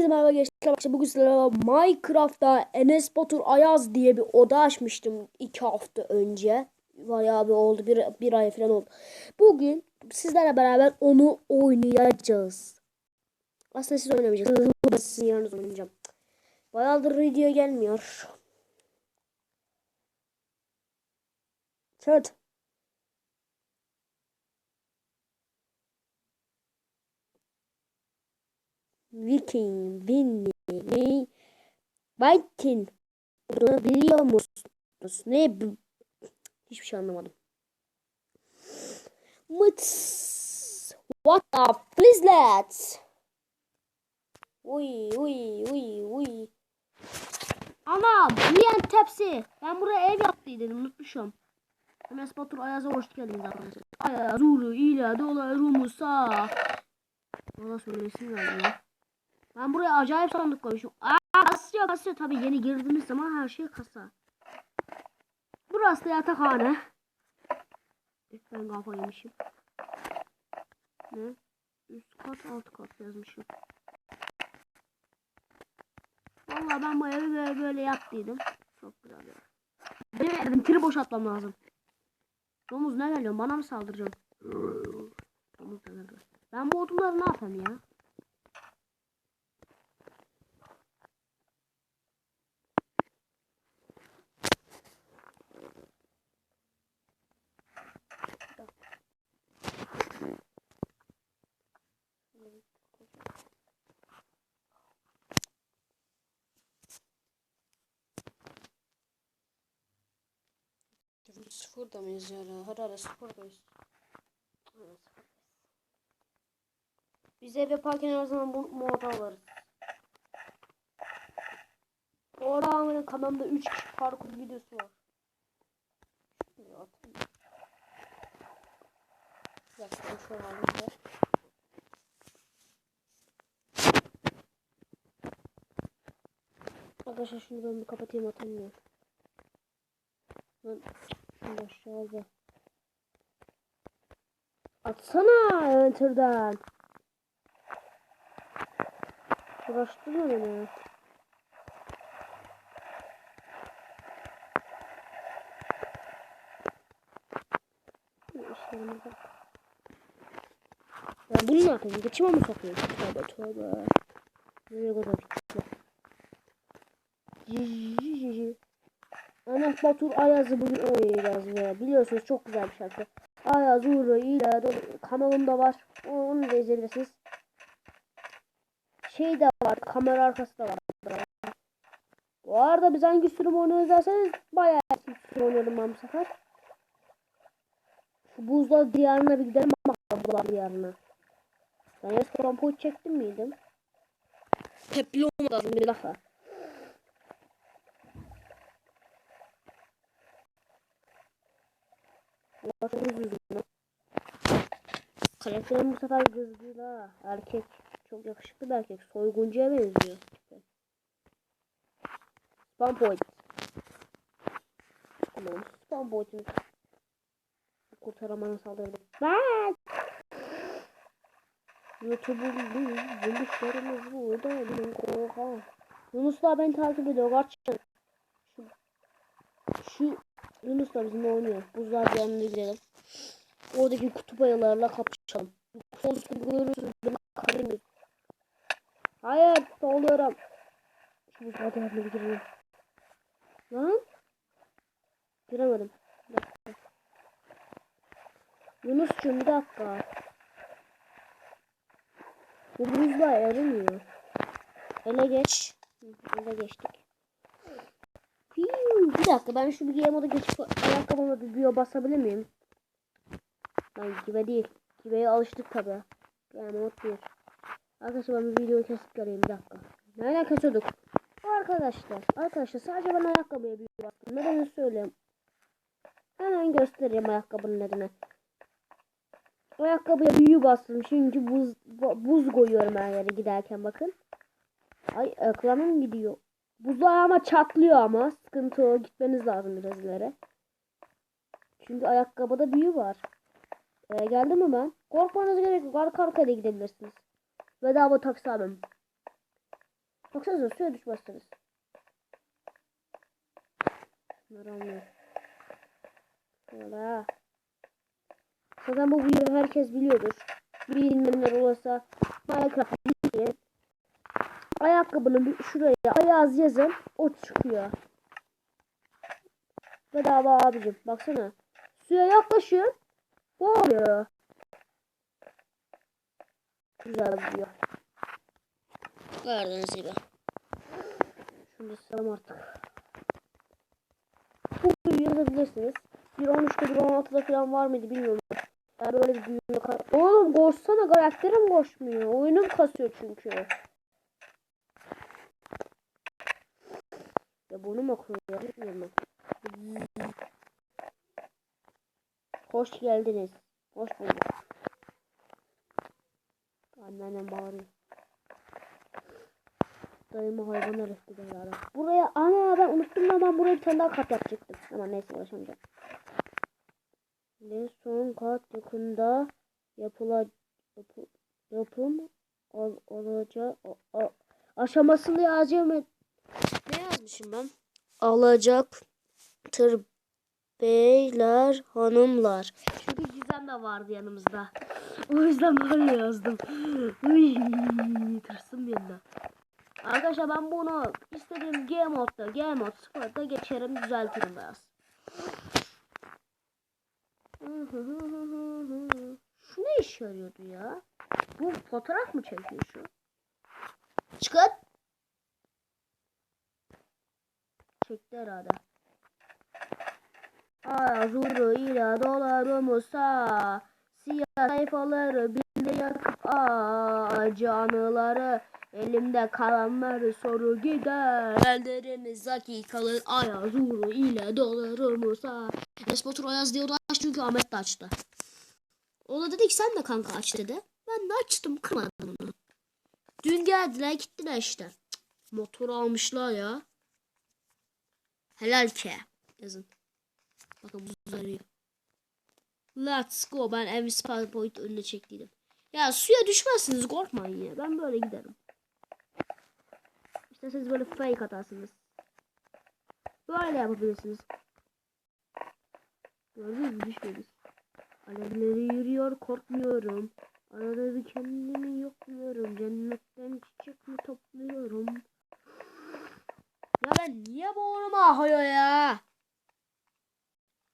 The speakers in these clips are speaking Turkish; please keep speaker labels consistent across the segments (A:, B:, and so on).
A: Herkese merhaba gençler. Bugün sizlerle Minecraft'ta Enes Batur Ayaz diye bir oda açmıştım iki hafta önce. Bayağı bir oldu. Bir, bir ay falan oldu. Bugün sizlerle beraber onu oynayacağız. Aslında siz oynamayacaksınız. Ben sizin yanınızda oynayacağım. Bayağıdır video gelmiyor. Çöt. Viking, Winnie, Viking. Biliyor musunuz? Ne? Hiçbir şey anlamadım. Mıts. What the please let's. Uy uy uy uy. Ana büyüyen tepsi. Ben buraya ev yaptıydım unutmuşum. Enes Batur Ayaz'a hoş geldiniz arkadaşlar. Ayaz uru ile dolar rumusa. Valla söylesin ya. Ben buraya acayip sandık koymuşum. Aa kasıyor kasıyor. Tabi yeni girdiğimiz zaman her şey kasa. Burası da yatakhane. Ben kafa yemişim. Ne? Üst kat alt kat yazmışım. Valla ben bu evi böyle, böyle yaptıydım. Çok güzel ya. Benim evim tiri boşaltmam lazım. Domuz ne geliyor? Bana mı saldıracaksın? Domuz ne geliyor? Ben bu odunları ne yapayım ya?
B: Sıfırda mıyız ya? Herhalde sıfırdayız.
A: Biz ev yaparken her zaman bu moda alırız. Bu arada kanalımda 3 kişi parkur videosu var. Şuraya atayım. Ben şöyle da. Arkadaşlar şunu ben bir kapatayım atamıyorum. Ben aşağıda. Atsana enter'dan. Uğraştırma beni. Ya bunu ne yapayım? Geçime mi sokayım? Tövbe tövbe. Nereye kadar gitme. Ahmet Batur Ayaz'ı bugün oynayacağız ya. Biliyorsunuz çok güzel bir şarkı. Ayaz Uğur'u ile kanalımda var. Onu da izleyebilirsiniz. Şey de var. Kamera arkası da var. Bu arada biz hangi sürüm oynuyoruz derseniz bayağı eski sürüm oynadım ben bu sefer. Şu buzlar diyarına bir gidelim ama buzlar diyarına. Ben restoran point çektim miydim?
B: Tepli olmadı.
A: Bir dakika. Üzüldüm lan. Karakterim bu sefer kızdı da. Erkek. Çok yakışıklı bir erkek. Soyguncuya benziyor. Spam point. Tamam. Spam point'imiz. Kurtaramanı saldırdı. Bak! YouTube'un buluşlarımız burada. Benim korkan. Yunus'la beni takip ediyor. Kaç Şu, şu Yunus'la bizimle oynuyor. Buzlar yanına gidelim. Oradaki kutup ayılarla kapışalım. Son üstü görürsünüz. Kalayım. Hayır, oluyorum. Şu buzlar bir girelim. Lan? Giremedim. Bir dakika. Yunus'cum bir dakika. Bu buzlar erimiyor. Ele geç. Ele geçtik. Bir dakika ben şu bir moda geçip ayakkabıma bir bio basabilir miyim? Lan gibi değil. Gibe'ye alıştık tabi. Yani mod değil. Arkadaşlar ben bir videoyu kesip geleyim bir dakika. Nereden kesiyorduk? Arkadaşlar. Arkadaşlar sadece ben ayakkabıya bio bastım. Neden söyleyeyim? Hemen göstereyim ayakkabının nedeni. Ayakkabıya büyü bastım çünkü buz buz koyuyorum her yere giderken bakın. Ay ekranım gidiyor. Buzlar ama çatlıyor ama. Sıkıntı o. Gitmeniz lazım biraz ileri. Çünkü ayakkabıda büyü var. Ee, geldi mi ben? Korkmanız gerek yok. Arka arkaya da gidebilirsiniz. Bedava taksi abim. Baksanıza suya düşmezsiniz. Bunları almıyor. Şöyle. Zaten bu videoyu herkes biliyordur. Bilmeyenler olursa Minecraft bir- şuraya ayaz yazın. O çıkıyor. Bedava abicim. Baksana. Suya yaklaşın. Bu oluyor. Güzel video.
B: Gördüğünüz gibi.
A: Şunu sileceğim artık. Bu büyüyü yazabilirsiniz. Bir 13'te bir 16'da falan var mıydı bilmiyorum. Ben böyle bir büyüğüne ka- Oğlum koşsana karakterim koşmuyor. Oyunum kasıyor çünkü. Ya? Bilmiyorum ben. Hoş geldiniz. Hoş bulduk. Anneannem bağırıyor. Dayıma hayvan de ya. Buraya ana ben unuttum lan ben buraya bir tane daha kat yapacaktım. Ama neyse uğraşamayacağım. Ve son kat yakında yapıla yapı, yapım a- a- aşamasını.
B: Ne yazmışım ben?
A: Alacak tır beyler hanımlar. Çünkü Gizem de vardı yanımızda. O yüzden böyle yazdım. Uy, tırsım bir anda. Arkadaşlar ben bunu istediğim G modda, G mod sıfırda geçerim düzeltirim biraz. Şu ne işe yarıyordu ya? Bu fotoğraf mı çekiyor şu? Çıkın. Çekti herhalde. Azuru ile dolarımsa Siyah sayfaları bile yakıp acı anıları Elimde kalanları soru gider Ellerimiz dakikalı Ayazuru ile dolarımsa Enes Batur Ayaz diyordu aç çünkü Ahmet de açtı. O da dedi ki sen de kanka aç dedi. Ben de açtım kırmadım onu. Dün geldiler gittiler işte. Motor almışlar ya. Helal ki. Yazın. Bakın bu düzeliyor. Let's go. Ben Elvis Spawn Point önüne çektiydim. Ya suya düşmezsiniz korkmayın ya. Ben böyle giderim. İsterseniz böyle fake atarsınız. Böyle yapabilirsiniz. Gördünüz mü düşmediniz. Alevleri yürüyor korkmuyorum. Arada bir kendimi yokluyorum. Cennetten çiçek mi topluyorum. Ben niye boğurum ahıyor ya?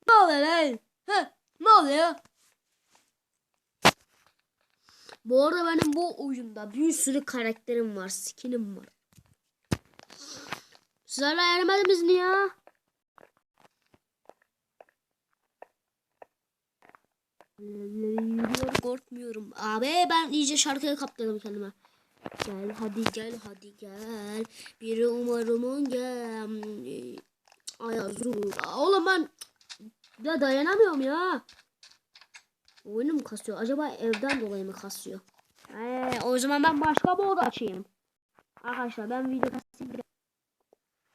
A: Ne oluyor lan? Heh, ne oluyor? Bu arada benim bu oyunda bir sürü karakterim var. Skinim var. Siz hala yenemediniz mi ya? Korkmuyorum. Abi ben iyice şarkıya kaptırdım kendime. Gel hadi gel hadi gel. Biri umarımın gel. Ayaz ruh. Oğlum ben ya dayanamıyorum ya. Oyunum kasıyor. Acaba evden dolayı mı kasıyor? Ee, o zaman ben başka bir oda açayım. Arkadaşlar ben video kasayım.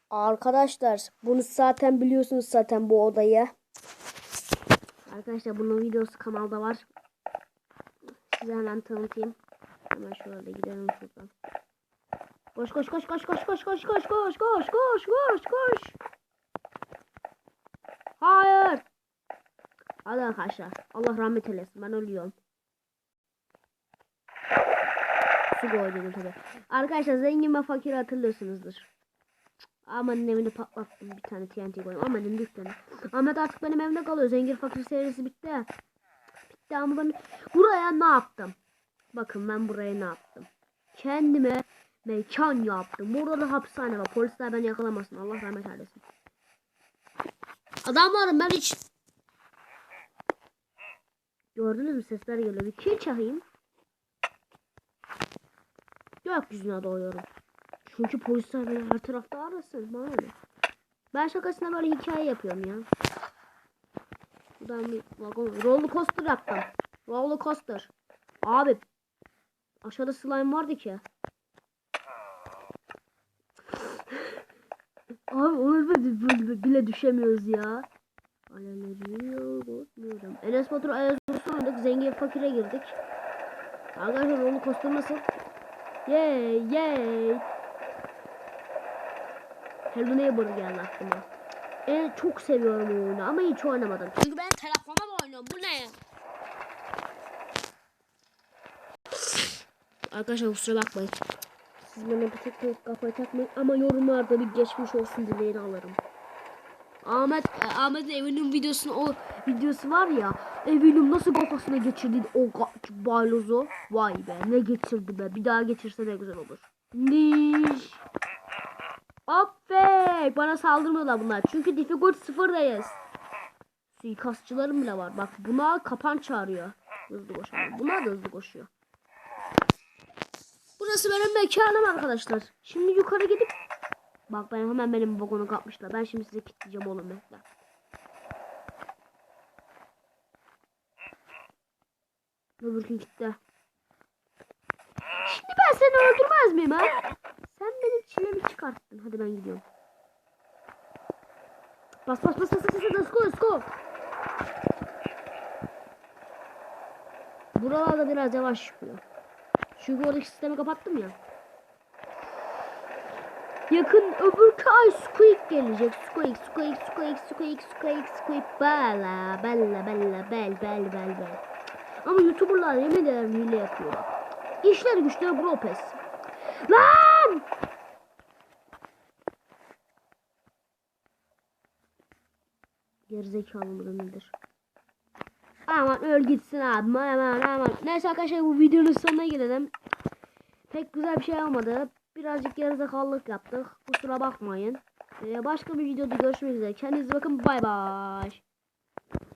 A: Arkadaşlar bunu zaten biliyorsunuz zaten bu odayı. Arkadaşlar bunun videosu kanalda var. Size hemen tanıtayım. Hemen şöyle gidelim şuradan. Koş koş koş koş koş koş koş koş koş koş koş koş koş. Hayır. Hadi arkadaşlar. Allah rahmet eylesin. Ben ölüyorum. Su koydum tabi. Arkadaşlar zengin ve fakir hatırlıyorsunuzdur. Amanın evini patlattım. Bir tane TNT koydum. Amanın düştü. Ahmet artık benim evimde kalıyor. Zengin fakir serisi bitti. Bitti ama ben buraya ne yaptım? Bakın ben buraya ne yaptım? Kendime mekan yaptım. Burada da hapishane var. Polisler beni yakalamasın. Allah rahmet eylesin. Adamlarım ben hiç Gördünüz mü sesler geliyor. Bir kill çakayım. Gökyüzüne doğuyorum. Çünkü polisler beni her tarafta arasın. Bana? Ben şakasına böyle hikaye yapıyorum ya. Buradan bir vagon. Roller coaster yaptım. Roller coaster. Abi. Aşağıda slime vardı ki. Abi onu bile, düşemiyoruz ya. Korkmuyorum. Enes Batur Ayaz oynadık. Zengin fakire girdik. Arkadaşlar coaster nasıl? Yay yay. Hello Neighbor geldi aklıma. Evet çok seviyorum oyunu ama hiç oynamadım.
B: Çünkü ben telefonla oynuyorum. Bu ne?
A: Arkadaşlar kusura bakmayın. Siz bana bir tek tek kafaya takmayın ama yorumlarda bir geçmiş olsun dileğini alırım. Ahmet, e, Ahmet evinin videosunu o videosu var ya evinin nasıl kafasına geçirdi o balozu vay be ne geçirdi be bir daha geçirse de güzel olur. Niş. Aferin bana saldırmıyorlar bunlar çünkü difficult sıfırdayız. Suikastçılarım bile var bak buna kapan çağırıyor. Hızlı koşuyor. Bunlar da hızlı koşuyor. Burası benim mekanım arkadaşlar. Şimdi yukarı gidip Bak ben hemen benim vagonu kapmışlar. Ben şimdi size kilitleyeceğim oğlum bekle. Öbürkün kitle. Şimdi ben seni öldürmez miyim ha? Sen benim çilemi çıkarttın. Hadi ben gidiyorum. Bas bas bas bas bas bas let's go. Buralarda biraz yavaş çıkıyor. Çünkü oradaki sistemi kapattım ya. Yakın öbür ay Squeak gelecek. Squeak, Squeak, Squeak, Squeak, Squeak, Squeak. Bella, bella, bella, bel, bel, bel, bel. Ama YouTuber'lar yemin ederim hile yapıyor bak. İşler güçleri bro pes. Lan! Gerizekalı mıdır nedir? Aman öl gitsin abi. Aman aman. Neyse arkadaşlar bu videonun sonuna gelelim. Pek güzel bir şey olmadı. Birazcık gerizekalılık yaptık. Kusura bakmayın. Ee, başka bir videoda görüşmek üzere. Kendinize bakın. Bay bay.